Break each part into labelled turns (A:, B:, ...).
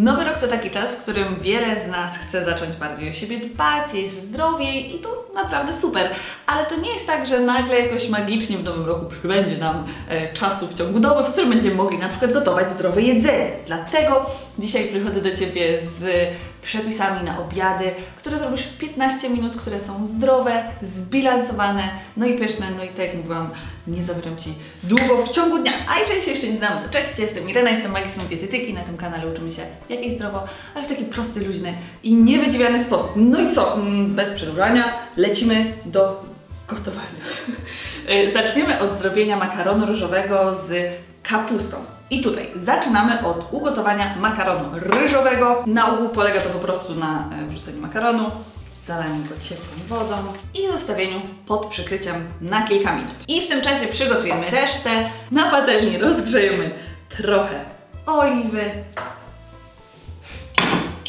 A: Nowy rok to taki czas, w którym wiele z nas chce zacząć bardziej o siebie dbać, jeść zdrowiej i to naprawdę super. Ale to nie jest tak, że nagle jakoś magicznie w nowym roku przybędzie nam e, czasu w ciągu doby, w którym będziemy mogli na przykład gotować zdrowe jedzenie. Dlatego dzisiaj przychodzę do Ciebie z przepisami na obiady, które zrobisz w 15 minut, które są zdrowe, zbilansowane, no i pyszne. No i tak jak mówiłam, nie zabieram Ci długo w ciągu dnia. A jeżeli się jeszcze nie znamy, to cześć, jestem Irena, jestem magistrą dietetyki. Na tym kanale uczymy się jak jeść zdrowo, ale w taki prosty, luźny i niewydziwiany sposób. No i co? Mm, Bez przedłużania lecimy do gotowania. Zaczniemy od zrobienia makaronu ryżowego z kapustą. I tutaj zaczynamy od ugotowania makaronu ryżowego. Na ogół polega to po prostu na e, wrzuceniu makaronu, zalaniu go ciepłą wodą i zostawieniu pod przykryciem na kilka minut. I w tym czasie przygotujemy resztę. Na patelni rozgrzejemy trochę oliwy.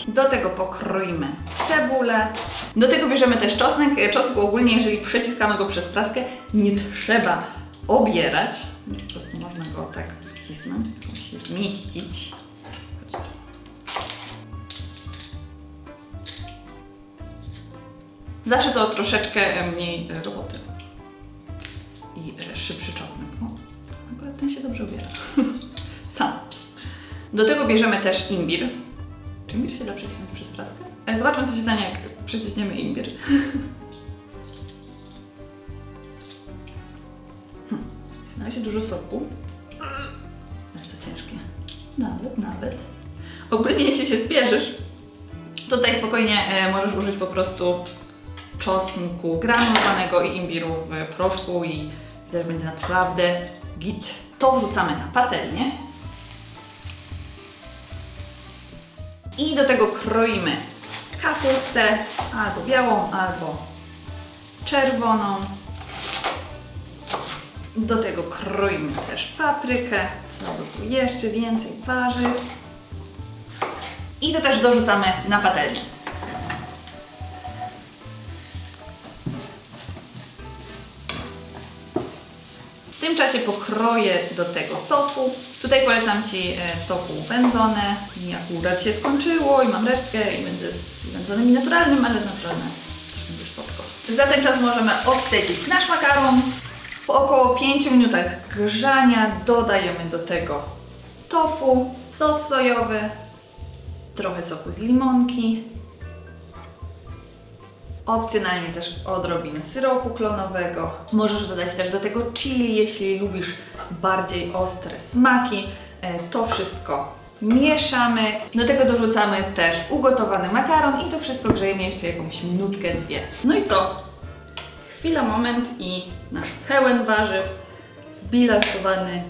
A: Do tego pokroimy cebulę. Do tego bierzemy też czosnek. E, Czosnku ogólnie, jeżeli przeciskamy go przez praskę, nie trzeba obierać. Po prostu można go tak wcisnąć, tylko się zmieścić. Zawsze to troszeczkę mniej e, roboty. I e, szybszy czosnek. O, akurat ten się dobrze ubiera. Sam. Do tego bierzemy też imbir. Czy imbir się da przecisnąć przez praskę? E, Zobaczmy, co się stanie, jak przyciśniemy imbir. Razie dużo soku. Jest to ciężkie. Nawet, nawet. Ogólnie, jeśli się spieszysz, to tutaj spokojnie e, możesz użyć po prostu czosnku granulowanego i imbiru w proszku i widać, będzie naprawdę git. To wrzucamy na patelnię. I do tego kroimy kapustę albo białą, albo czerwoną. Do tego kroimy też paprykę, co tu jeszcze więcej warzyw. I to też dorzucamy na patelnię. W tym czasie pokroję do tego tofu. Tutaj polecam Ci e, tofu wędzone. Mi akurat się skończyło i mam resztkę i będę z wędzonym i naturalnym, ale naturalne będzie spoko. Za ten czas możemy odcedzić nasz makaron. Po około 5 minutach grzania dodajemy do tego tofu, sos sojowy, trochę soku z limonki, Opcjonalnie też odrobinę syropu klonowego. Możesz dodać też do tego chili, jeśli lubisz bardziej ostre smaki. E, To wszystko mieszamy. Do tego dorzucamy też ugotowany makaron i to wszystko grzejemy jeszcze jakąś minutkę, dwie. No i co? Chwila, moment i nasz pełen warzyw, zbilansowany,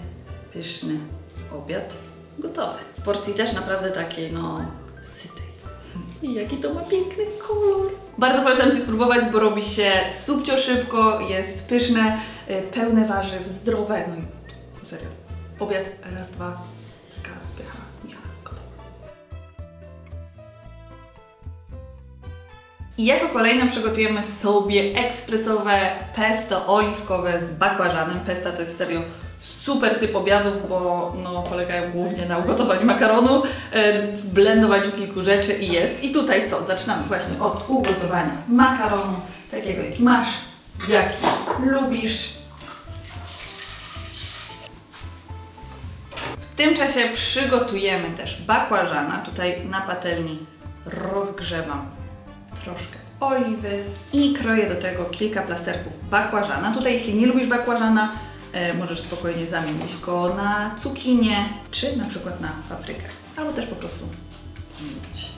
A: pyszny obiad gotowy. W porcji też naprawdę takiej, no, sytej. I jaki to ma piękny kolor. Bardzo polecam Ci spróbować, bo robi się subcio szybko, jest pyszne, y, pełne warzyw, zdrowe. No i serio. Obiad, raz, dwa, kawa, pycha, I jako kolejne przygotujemy sobie ekspresowe pesto oliwkowe z bakłażanem. Pesta to jest serio super typ obiadów, bo no, polegają głównie na ugotowaniu makaronu, e, blendowaniu kilku rzeczy i jest. I tutaj co? Zaczynamy właśnie od ugotowania makaronu, takiego jak masz, jaki lubisz. W tym czasie przygotujemy też bakłażana. Tutaj na patelni rozgrzewam troszkę oliwy i kroję do tego kilka plasterków bakłażana. Tutaj jeśli nie lubisz bakłażana, e, możesz spokojnie zamienić go na cukinię, czy na przykład na paprykę, albo też po prostu pominąć.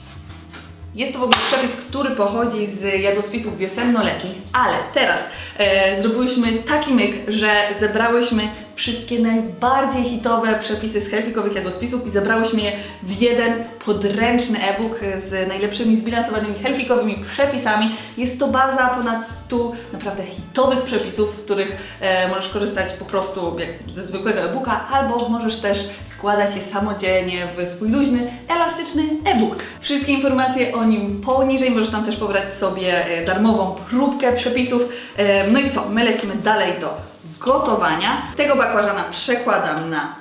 A: Jest to w ogóle przepis, który pochodzi z jadłospisów wiosennoletnich, ale teraz e, zrobiłyśmy taki myk, że zebrałyśmy wszystkie najbardziej hitowe przepisy z helfikowych jadłospisów i zebrałyśmy je w jeden podręczny e-book z najlepszymi zbilansowanymi helfikowymi przepisami. Jest to baza ponad 100 naprawdę hitowych przepisów, z których e, możesz korzystać po prostu jak ze zwykłego e-booka, albo możesz też składać je samodzielnie w swój luźny, elastyczny e-book. Wszystkie informacje o nim poniżej, możesz tam też pobrać sobie e, darmową próbkę przepisów. E, No i co, my lecimy dalej do gotowania. Tego bakłażana przekładam na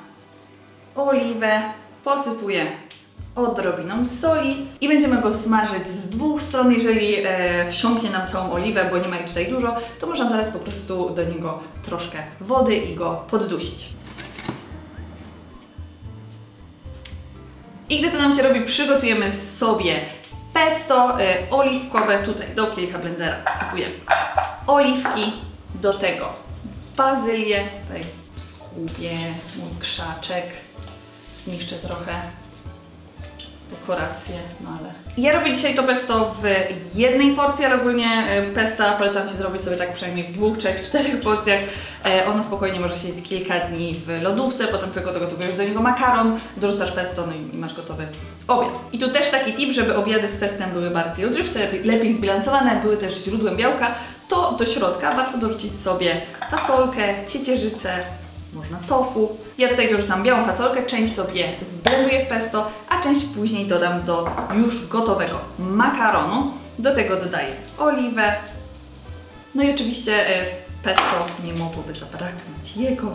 A: oliwę, posypuję odrobiną soli i będziemy go smażyć z dwóch stron. Jeżeli e, wsiąknie nam całą oliwę, bo nie ma jej tutaj dużo, to można dodać po prostu do niego troszkę wody i go poddusić. I gdy to nam się robi, przygotujemy sobie pesto y, oliwkowe. Tutaj do kielicha blendera wsypujemy oliwki, do tego bazylię, tutaj skupię mój krzaczek, zniszczę trochę dekorację, no ale... Ja robię dzisiaj to pesto w jednej porcji, ale ogólnie y, pesta polecam Ci zrobić sobie tak przynajmniej w dwóch, trzech, czterech porcjach. E, Ono spokojnie może siedzieć kilka dni w lodówce, potem tylko dogotowujesz do niego makaron, dorzucasz pesto, no i, masz gotowy obiad. I tu też taki tip, żeby obiady z pestem były bardziej odżywcze, lepiej zbilansowane, były też źródłem białka, to do środka warto dorzucić sobie fasolkę, ciecierzycę, można tofu. Ja tutaj dorzucam białą fasolkę, część sobie zblenduję w pesto, a część później dodam do już gotowego makaronu. Do tego dodaję oliwę. No i oczywiście e, pesto nie mogłoby zabraknąć jego.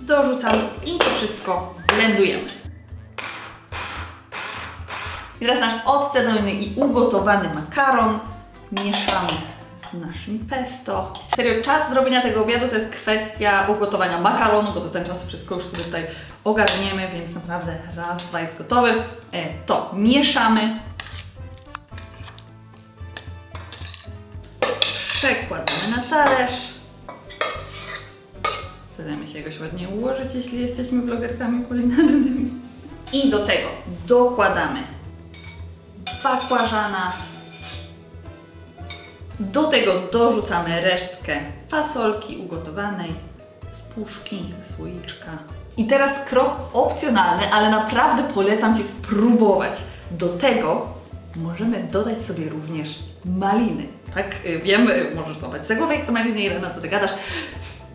A: Dorzucam i to wszystko blendujemy. I teraz nasz odcedzony i ugotowany makaron mieszamy z naszym pesto. Serio, czas zrobienia tego obiadu to jest kwestia ugotowania makaronu, bo za ten czas wszystko już sobie tutaj ogarniemy, więc naprawdę raz, dwa jest gotowy. E, To mieszamy. Przekładamy na talerz. Staramy się jakoś ładnie ułożyć, jeśli jesteśmy vlogerkami kulinarnymi. I do tego dokładamy bakłażana. Do tego dorzucamy resztkę fasolki ugotowanej puszki, słoiczka. I teraz krok opcjonalny, ale naprawdę polecam Ci spróbować. Do tego możemy dodać sobie również maliny. Tak, y, wiem, y, możesz głowę, jak to maliny, ile na co Ty gadasz.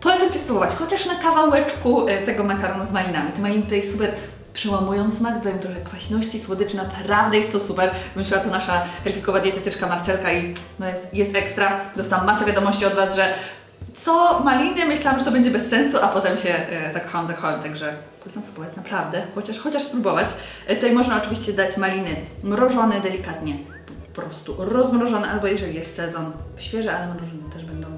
A: Polecam Ci spróbować, chociaż na kawałeczku y, tego makaronu z malinami. Te maliny tutaj super przełamują smak, dodają trochę kwaśności, słodyczy, naprawdę jest to super. Wymyśliła to nasza helfikowa dietetyczka Marcelka i no jest, jest ekstra. Dostałam masę wiadomości od Was, że co maliny, myślałam, że to będzie bez sensu, a potem się e, zakochałam, zakochałam, także polecam spróbować, naprawdę, chociaż, chociaż spróbować. E, tutaj można oczywiście dać maliny mrożone delikatnie, po prostu rozmrożone, albo jeżeli jest sezon, świeże, ale mrożone też będą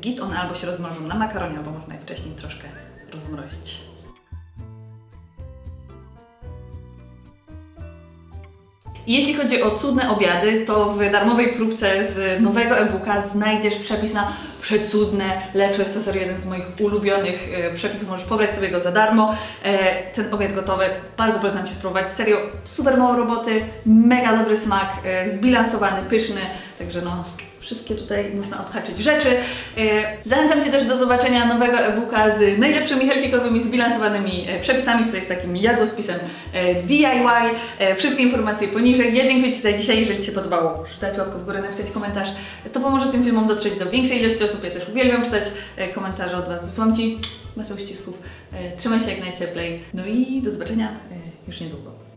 A: git, one albo się rozmrożą na makaronie, albo można je wcześniej troszkę rozmrozić. Jeśli chodzi o cudne obiady, to w darmowej próbce z nowego e-booka znajdziesz przepis na przecudne leczo. Jest to serio jeden z moich ulubionych e, przepisów, możesz pobrać sobie go za darmo. E, ten obiad gotowy, bardzo polecam Ci spróbować. Serio, super mało roboty, mega dobry smak, e, zbilansowany, pyszny, także no wszystkie tutaj można odhaczyć rzeczy. E, Zachęcam Cię też do zobaczenia nowego e-booka z najlepszymi helfikowymi, zbilansowanymi e, przepisami, który jest takim jadłospisem e, DIY. Wszystkie informacje poniżej. Ja dziękuję Ci za dzisiaj. Jeżeli Ci się podobało, dać łapkę w górę, napisać komentarz. To pomoże tym filmom dotrzeć do większej ilości osób. Ja też uwielbiam czytać komentarze od Was. Wysyłam Ci masę ścisków. E, Trzymaj się jak najcieplej. No i do zobaczenia już niedługo.